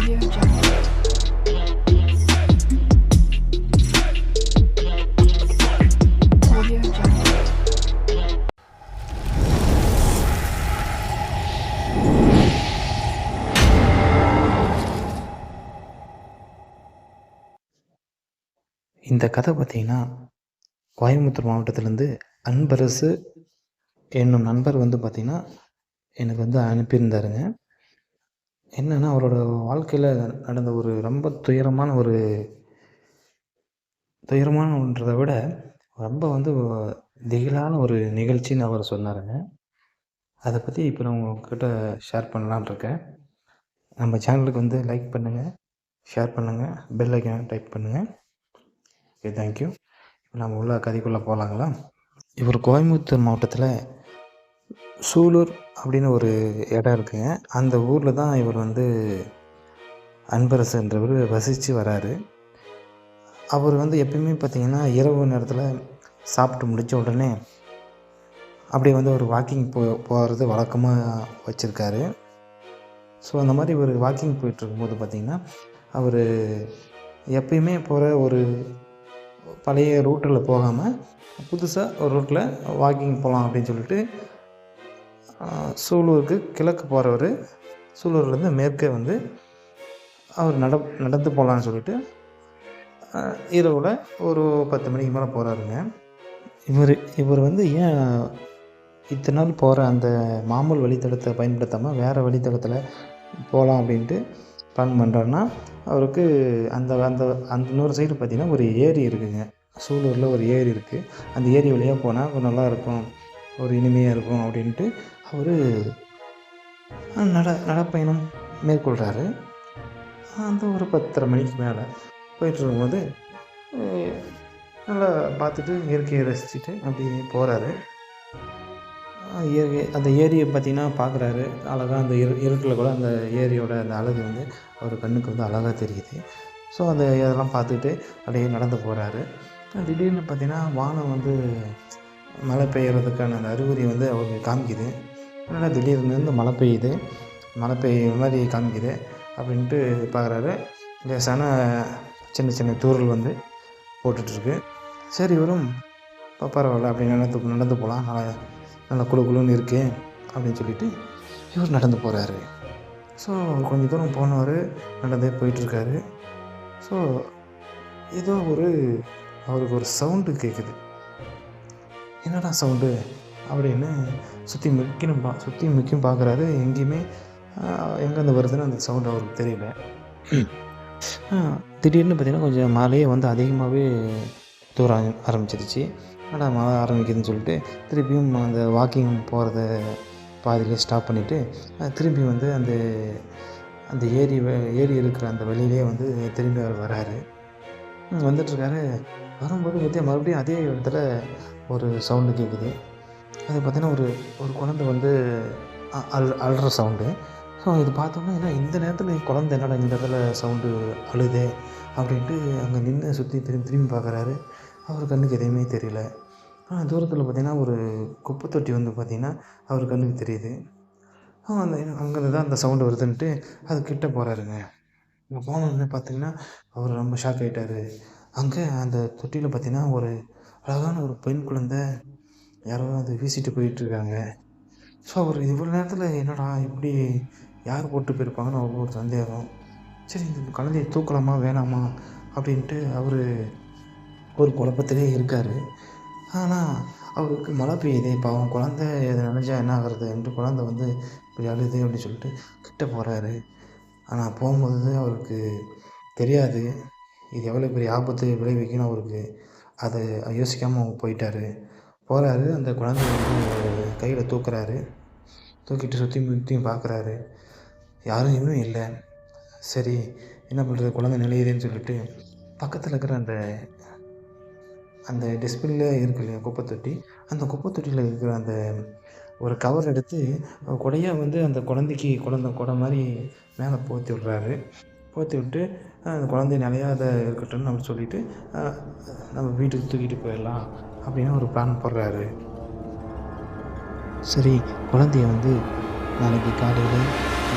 இந்த கதை பார்த்தீங்கன்னா கோயம்புத்தூர் மாவட்டத்திலேருந்து அன்பரசு என்னும் நண்பர் வந்து பார்த்திங்கன்னா எனக்கு வந்து அனுப்பியிருந்தாருங்க. என்னென்னா அவரோட வாழ்க்கையில் நடந்த ஒரு ரொம்ப துயரமான ஒரு துயரமானன்றதை விட ரொம்ப வந்து திகிலான ஒரு நிகழ்ச்சின்னு அவர் சொன்னாருங்க. அதை பற்றி இப்போ நான் உங்ககிட்ட ஷேர் பண்ணலான்னு இருக்கேன். நம்ம சேனலுக்கு வந்து லைக் பண்ணுங்கள் ஷேர் பண்ணுங்கள் பெல் ஐக்கான டைப் பண்ணுங்கள் ஓகே தேங்க்யூ இப்போ நம்ம உள்ள கதைக்குள்ளே போகலாங்களா இவர் கோயம்புத்தூர் மாவட்டத்தில் சூலூர் அப்படின்னு ஒரு இடம் இருக்குங்க அந்த ஊரில் தான் இவர் வந்து அன்பரசுன்றவர் வசித்து வராரு. அவர் வந்து எப்பயுமே பார்த்திங்கன்னா இரவு நேரத்தில் சாப்பிட்டு முடித்த உடனே அப்படியே வந்து ஒரு வாக்கிங் போ போகிறது வழக்கமாக வச்சுருக்காரு. ஸோ அந்த மாதிரி ஒரு வாக்கிங் போயிட்டுருக்கும்போது பார்த்திங்கன்னா அவர் எப்பயுமே போகிற ஒரு பழைய ரூட்டில் போகாமல் புதுசாக ஒரு ரூட்டில் வாக்கிங் போகலாம் அப்படின்னு சொல்லிட்டு சூலூருக்கு கிழக்கு போகிறவர் சூலூர்லேருந்து மேற்கே வந்து அவர் நட நடந்து போகலான்னு சொல்லிட்டு இரவில் ஒரு பத்து மணிக்கு மேலே போகிறாருங்க இவர் இவர் வந்து ஏன் இத்தனை நாள் போகிற அந்த மாமூல் வழித்தடத்தை பயன்படுத்தாமல் வேறு வழித்தடத்தில் போகலாம் அப்படின்ட்டு பிளான் பண்ணுறாருன்னா அவருக்கு அந்த அந்த அந்த இன்னொரு சைடு பார்த்திங்கன்னா ஒரு ஏரி இருக்குதுங்க சூலூரில் ஒரு ஏரி இருக்குது அந்த ஏரி வழியாக போனால் நல்லா இருக்கும் ஒரு இனிமையாக இருக்கும் அப்படின்ட்டு அவர் நட நடப்பயணம் மேற்கொள்கிறாரு அந்த ஒரு பத்தரை மணிக்கு மேலே போயிட்டு இருக்கும்போது நல்லா பார்த்துட்டு இயற்கையை ரசிச்சுட்டு அப்படியே போகிறாரு இயற்கை அந்த ஏரியை பார்த்திங்கன்னா பார்க்குறாரு. அழகாக அந்த இரு இருட்டில் கூட அந்த ஏரியோட அந்த அழகு வந்து அவர் கண்ணுக்கு வந்து அழகாக தெரியுது. ஸோ அந்த இதெல்லாம் பார்த்துட்டு அப்படியே நடந்து போகிறாரு திடீர்னு பார்த்திங்கன்னா வானம் வந்து மழை பெய்யறதுக்கான அந்த அறிகுறி வந்து அவருக்கு காமிக்குது. என்னடா திடீர்னு வந்து மழை பெய்யுது? மழை பெய்யுற மாதிரி காமிக்குது. அப்படின்ட்டு பார்க்குறாரு. லேசான சின்ன சின்ன தூரல் வந்து போட்டுட்ருக்கு. சரி இவரும் இப்போ பரவாயில்ல அப்படி நடந்து நடந்து போகலாம் நல்லா நல்லா குளு குளுன்னு இருக்கு அப்படின்னு சொல்லிட்டு இவர் நடந்து போகிறாரு ஸோ கொஞ்சம் தூரம் போனவர் நடந்தே போயிட்டுருக்காரு ஸோ ஏதோ ஒரு அவருக்கு ஒரு சவுண்டு கேட்குது என்னடா சவுண்டு? அப்படின்னு சுற்றி முக்கியம் பா சுற்றி முக்கியம் பார்க்குறாரு எங்கேயுமே எங்கேருந்து வருதுன்னு அந்த சவுண்டு அவருக்கு தெரியல. திடீர்னு பார்த்திங்கன்னா கொஞ்சம் மழையே வந்து அதிகமாகவே தூர ஆரம்பிச்சிருச்சு. ஆனால் மழை ஆரம்பிக்குதுன்னு சொல்லிட்டு திருப்பியும் அந்த வாக்கிங் போகிறத பாதியிலே ஸ்டாப் பண்ணிவிட்டு திரும்பி வந்து அந்த அந்த ஏரி வ- ஏரி இருக்கிற அந்த வழியிலே வந்து திரும்பி அவர் வராரு. வந்துட்டுருக்காரு வரும்போது பார்த்தியா மறுபடியும் அதே இடத்துல ஒரு சவுண்டு கேட்குது அது பார்த்தீங்கன்னா ஒரு ஒரு குழந்தை வந்து அழு அழுற சவுண்டு ஸோ இது பார்த்தோம்னா என்ன இந்த நேரத்தில் குழந்தை என்னடா இந்த இடத்துல சவுண்டு அழுதே அப்படின்ட்டு அங்கே நின்று சுற்றி திரும்பி திரும்பி பார்க்குறாரு. அவர் கண்ணுக்கு எதையுமே தெரியல. ஆனால் தூரத்தில் பார்த்தீங்கன்னா ஒரு குப்பை தொட்டி வந்து பார்த்திங்கன்னா அவர் கண்ணுக்கு தெரியுது. அந்த அங்கேருந்து தான் அந்த சவுண்டு வருதுன்ட்டு அது கிட்டே போகிறாருங்க அங்கே போனோடனே பார்த்தீங்கன்னா அவர் ரொம்ப ஷாக் ஆகிட்டார் அங்கே அந்த தொட்டியில் பார்த்தீங்கன்னா ஒரு அழகான ஒரு பெண் குழந்தை யாரோ அதை வீசிட்டு போயிட்டுருக்காங்க. ஸோ அவர் இவ்வளோ நேரத்தில் என்னடா இப்படி யார் போட்டு போயிருப்பாங்கன்னு அவருக்கு ஒரு சந்தேகம். சரி இந்த குழந்தைய தூக்கலாமா வேணாமா அப்படின்ட்டு அவர் ஒரு குழப்பத்திலே இருக்கார். ஆனால் அவருக்கு மழை பெய்யுது இப்போ அவன் குழந்தை இதை நினைஞ்சா என்ன ஆகுறதுன்ட்டு குழந்தை வந்து இப்படி அழுது அப்படின்னு சொல்லிட்டு கிட்ட போகிறாரு ஆனால் போகும்போது அவருக்கு தெரியாது. இது எவ்வளோ பெரிய ஆபத்து விளைவிக்குன்னு அவருக்கு அதை யோசிக்காமல் அவங்க போயிட்டார். போகிறாரு அந்த குழந்தைய வந்து கையில் தூக்குறாரு. தூக்கிட்டு சுற்றி முற்றியும் பார்க்குறாரு யாரும் இன்னும் இல்லை. சரி என்ன பண்ணுறது குழந்தை நிலையுதுன்னு சொல்லிட்டு பக்கத்தில் இருக்கிற அந்த அந்த டிஸ்பிளே இருக்கு இல்லையா குப்பை தொட்டி? அந்த குப்பை தொட்டியில் இருக்கிற அந்த ஒரு கவர் எடுத்து கொடையாக வந்து அந்த குழந்தைக்கு குழந்த கொடை மாதிரி மேலே போற்றி விட்றாரு. போற்றி விட்டு அந்த குழந்தை நிலையாத இருக்கட்டும்னு நம்ம சொல்லிவிட்டு நம்ம வீட்டுக்கு தூக்கிட்டு போயிடலாம். அப்படின்னு ஒரு பிளான் போடுறாரு. சரி குழந்தைய வந்து நாளைக்கு காலையில்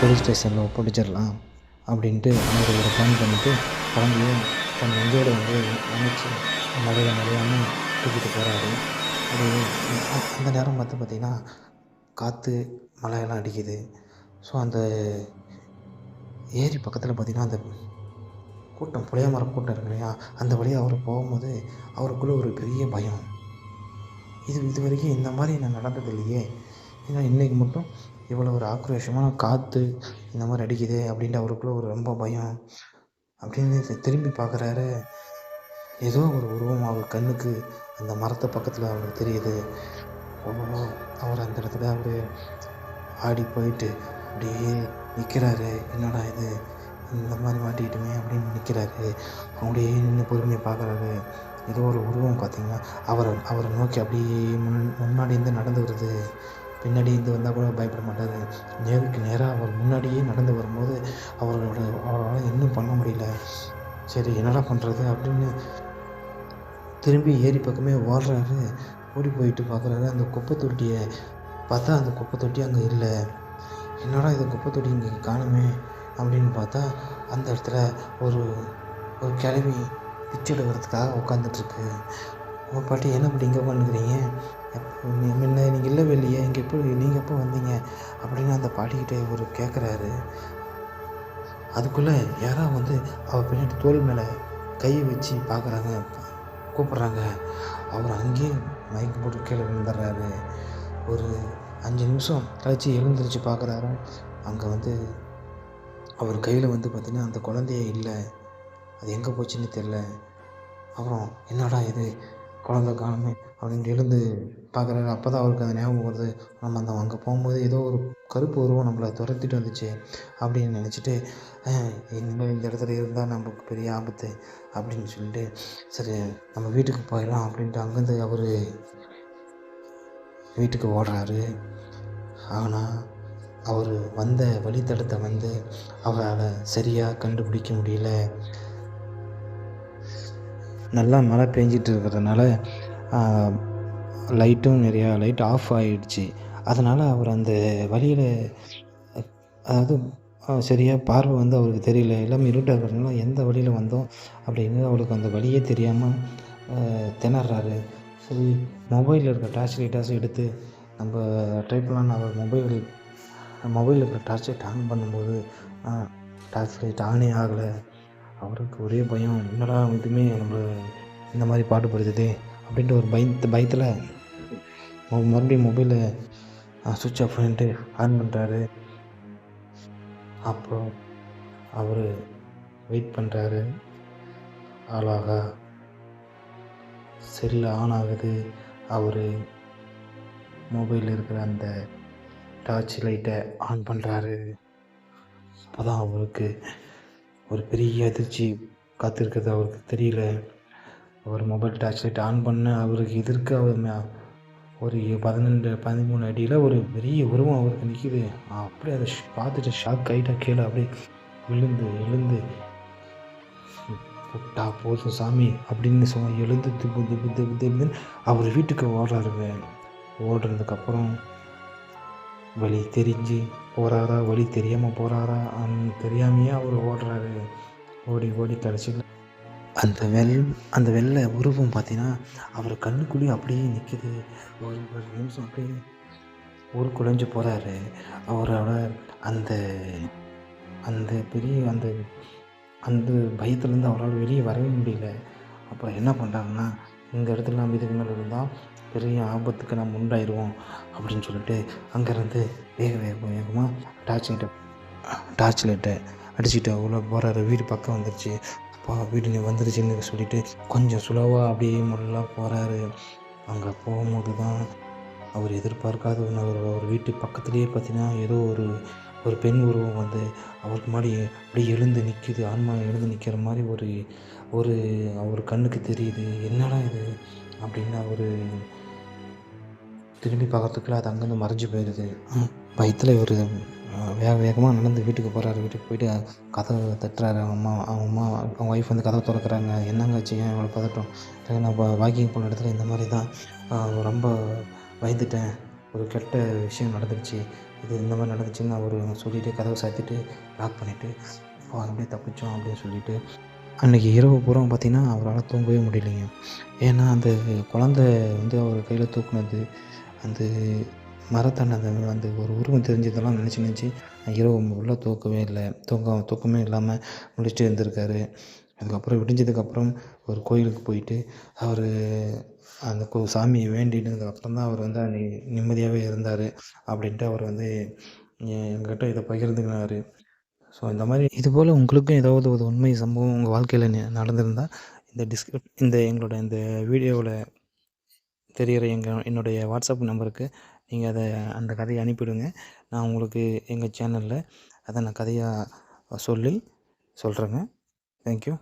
போலீஸ் ஸ்டேஷனில் ஒப்படைச்சிடலாம் அப்படின்ட்டு அவர் ஒரு பிளான் பண்ணிவிட்டு குழந்தைய தன் நெஞ்சோடு வந்து அமைச்சு மழையில் நனையாமல் தூக்கிட்டு போகிறாரு அது அந்த நேரம் பார்த்து பார்த்திங்கன்னா காற்று மழையெல்லாம் அடிக்குது. ஸோ அந்த ஏரி பக்கத்தில் பார்த்திங்கன்னா அந்த கூட்டம் புளிய மரம் கூட்டம் இருக்கு இல்லையா? அந்த வழியாக அவர் போகும்போது அவருக்குள்ளே ஒரு பெரிய பயம். இது இது வரைக்கும் இந்த மாதிரி நான் நடந்தது இல்லையே? ஏன்னா இன்றைக்கி மட்டும் இவ்வளோ ஒரு ஆக்ரோஷமான காற்று இந்த மாதிரி அடிக்குது அப்படின்ட்டு அவருக்குள்ளே ஒரு ரொம்ப பயம். அப்படின்னு திரும்பி பார்க்குறாரு. ஏதோ ஒரு உருவம் அவர் கண்ணுக்கு அந்த மரத்து பக்கத்தில் அவருக்கு தெரியுது. ஓ அவர் அந்த இடத்துல அவர் ஆடி போயிட்டு அப்படியே நிற்கிறாரு என்னடா இது? இந்த மாதிரி மாட்டிக்கிட்டுமே அப்படின்னு நிற்கிறாரு அப்படியே நின்று பொறுமையை பார்க்குறாரு. ஏதோ ஒரு உருவம் பார்த்திங்கன்னா அவரை அவரை நோக்கி அப்படியே முன் முன்னாடி இருந்து நடந்து வருது. பின்னாடி இருந்து வந்தால் கூட பயப்பட மாட்டார். நேருக்கு நேராக அவர் முன்னாடியே நடந்து வரும்போது அவரோட அவரால் இன்னும் பண்ண முடியல. சரி என்னடா பண்ணுறது அப்படின்னு திரும்பி ஏரி பக்கமே ஓடுறாரு. ஓடி போயிட்டு பார்க்குறாரு. அந்த குப்பை தொட்டியை பார்த்தா அந்த குப்பை தொட்டி அங்கே இல்லை. என்னடா இது குப்பை தொட்டி இங்கே காணுமே? அப்படின்னு பார்த்தா அந்த இடத்துல ஒரு ஒரு கிழவி பிச்சை எடுக்கிறதுக்காக உட்காந்துட்ருக்கு உங்கள் பாட்டி என்ன இப்படி இங்கே உட்காந்துக்கிறீங்க முன்ன நீங்கள் இல்லை வெளியே இங்கே எப்போ நீங்கள் எப்போ வந்தீங்க? அப்படின்னு அந்த பாட்டிக்கிட்டே ஒரு கேட்குறாரு அதுக்குள்ளே யாரோ வந்து அவள் பின்னாடி தோல் மேலே கையை வச்சு பார்க்குறாங்க கூப்பிட்றாங்க. அவர் அங்கேயே மயக்கம் போட்டு கீழே விழுந்துடுறாரு. ஒரு அஞ்சு நிமிஷம் கழித்து எழுந்திரிச்சு பார்க்குறாரு அங்கே வந்து அவர் கையில் வந்து பார்த்திங்கன்னா அந்த குழந்தையே இல்லை. அது எங்கே போச்சுன்னு தெரில அப்புறம் என்னடா இது? குழந்த காணுமே. அப்படின்னு எழுந்து பார்க்குறாரு அப்போ தான் அவருக்கு அந்த ஞாபகம் வருது. நம்ம அந்த அங்கே போகும்போது ஏதோ ஒரு கருப்பு உருவம் நம்மளை துரத்திட்டு வந்துச்சு அப்படின்னு நினச்சிட்டு இனிமேல் இந்த இடத்துல இருந்தால் நமக்கு பெரிய ஆபத்து அப்படின்னு சொல்லிட்டு சரி நம்ம வீட்டுக்கு போயிடலாம் அப்படின்ட்டு அங்கேருந்து அவர் வீட்டுக்கு ஓடுறாரு. ஆனால் அவர் வந்த வழித்தடத்தை வந்து அவரால் சரியாக கண்டுபிடிக்க முடியல. நல்லா மழை பெஞ்சிட்டு இருக்கிறதுனால லைட்டும் நிறையா லைட் ஆஃப் ஆகிடுச்சு அதனால் அவர் அந்த வழியில் அதாவது சரியாக பார்வை வந்து அவருக்கு தெரியல. எல்லாமே இருட்டாக இருக்கிறதுனால எந்த வழியில் வந்தோம் அப்படின்னு அவருக்கு அந்த வழியே தெரியாமல் திணறாரு. சரி மொபைலில் இருக்க டார்ச் லைட்டாச்சும் எடுத்து நம்ம ட்ரை பண்ணலான்னு அவர் மொபைல் மொபைலில் இருக்கிற டார்ச் லைட் ஆன் பண்ணும்போது டார்ச் லைட் ஆனே ஆகலை. அவருக்கு ஒரே பயம் என்னடா இதுவுமே நம்மளை இந்த மாதிரி பாடுபடுத்துதே அப்படின்ற ஒரு பயத்து பயத்தில் மறுபடியும் மொபைலை சுவிட்ச் ஆஃப் பண்ணிட்டு ஆன் பண்ணுறாரு அப்புறம் அவர் வெயிட் பண்ணுறாரு ஆளாகா செல்லு ஆன் ஆகுது. அவர் மொபைலில் இருக்கிற அந்த டார்ச் லைட்டை ஆன் பண்ணுறாரு அப்போ தான் அவருக்கு ஒரு பெரிய அதிர்ச்சி காத்திருக்கிறது. அவருக்கு தெரியல. அவர் மொபைல் டார்ச் லைட் ஆன் பண்ண அவருக்கு எதிர்க்க அவர் ஒரு பதினெண்டு பதிமூணு அடியில் ஒரு பெரிய உருவம் அவருக்கு நிற்கிது அப்படியே அதை பார்த்துட்டு ஷாக் ஆகிட்டா கீழே அப்படியே விழுந்து எழுந்து. புட்டா போதும் சாமி அப்படின்னு சொன்ன எழுந்து திப்பு திப்பு திப்பு திப்புன்னு அவர் வீட்டுக்கு ஓடுறாருங்க. ஓடுறதுக்கப்புறம் வழி தெரிஞ்சு போகிறாரா வழி தெரியாமல் போகிறாரா தெரியாமையே அவர் ஓடுறாரு. ஓடி ஓடி கடைசியில் அந்த வெள் அந்த வெள்ளை உருவம் பார்த்தீங்கன்னா அவர் கண்ணுக்குள்ளேயே அப்படியே நிற்கிது ஒரு ஒரு நிமிஷம் அப்படியே ஊர் குழஞ்சு போகிறாரு அவரோட அந்த அந்த பெரிய அந்த அந்த பயத்துலேருந்து அவரால் வெளியே வரவே முடியல. அப்போ என்ன பண்ணுறாங்கன்னா இந்த இடத்துல நம்ம இதுக்கு மேலே இருந்தால் பெரிய ஆபத்துக்கு நம்ம உண்டாயிடுவோம் அப்படின்னு சொல்லிட்டு அங்கேருந்து வேக வேக வேகமாக டார்ச் லைட்டை டார்ச் லைட்டை அடிச்சுட்டு அவ்வளோ போகிறாரு வீடு பக்கம் வந்துருச்சு. அப்பா வீடு நீ வந்துருச்சுன்னு சொல்லிட்டு கொஞ்சம் சுலவாக அப்படியே முள்ளா போகிறாரு அங்கே போகும்போது தான் அவர் எதிர்பார்க்காத ஒன்று அவர் அவர் வீட்டு பக்கத்துலேயே பார்த்தீங்கன்னா ஏதோ ஒரு ஒரு பெண் உருவம் வந்து அவருக்கு முன்னாடி அப்படியே எழுந்து நிற்கிது ஆன்மா எழுந்து நிற்கிற மாதிரி ஒரு ஒரு அவர் கண்ணுக்கு தெரியுது. என்னடா இது? அப்படின்னு அவர் திரும்பி பார்க்கறதுக்குள்ள அது அங்கேருந்து மறைஞ்சு போயிடுது பயத்தில் இவர் வேக வேகமாக நடந்து வீட்டுக்கு போகிறாரு வீட்டுக்கு போயிட்டு கதவை தட்டுறாரு. அவங்க அம்மா அவங்க அம்மா அவங்க ஒய்ஃப் வந்து கதவை திறக்கிறாங்க. என்னங்க ஆச்சு? ஏன் இவ்வளோ பதட்டம்? நான் இப்போ வாக்கிங் போன இடத்துல இந்த மாதிரி தான் ரொம்ப பயந்துட்டேன். ஒரு கெட்ட விஷயம் நடந்துருச்சு. இது இந்த மாதிரி நடந்துச்சுன்னு அவர் சொல்லிவிட்டு கதவை சாத்திட்டு லாக் பண்ணிவிட்டு அப்படியே தப்பிச்சோம் அப்படின்னு சொல்லிவிட்டு அன்றைக்கி இரவு பூரா பார்த்திங்கன்னா அவரால் தூங்கவே முடியலைங்க. ஏன்னா அந்த குழந்த வந்து அவர் கையில் தூக்குனது அந்த மரத்தாண்ட அந்த அந்த ஒரு உருவம் தெரிஞ்சதெல்லாம் நினச்சி நினச்சி இரவு உள்ளே தூக்கவே இல்லை. தூக்கம் தூக்கமே இல்லாமல் முழிச்சிட்டு இருந்திருக்காரு. அதுக்கப்புறம் விடிஞ்சதுக்கப்புறம் ஒரு கோயிலுக்கு போயிட்டு அவர் அந்த கோ சாமியை வேண்டினதுக்கப்புறம் தான் அவர் வந்து நிம்மதியாகவே இருந்தார். அப்படின்ட்டு அவர் வந்து எங்கிட்ட இதை பகிர்ந்துக்கினாரு. ஸோ இந்த மாதிரி இதுபோல் உங்களுக்கும் ஏதாவது ஒரு உண்மை சம்பவம் உங்கள் வாழ்க்கையில் நடந்திருந்தால் இந்த டிஸ்கிரிப் இந்த எங்களோட இந்த வீடியோவில் தெரிகிற எங்கள் என்னுடைய வாட்ஸ்அப் நம்பருக்கு நீங்கள் அதை அந்த கதையை அனுப்பிவிடுங்க நான் உங்களுக்கு எங்கள் சேனலில் அதை நான் கதையாக சொல்லி சொல்கிறேங்க தேங்க்யூ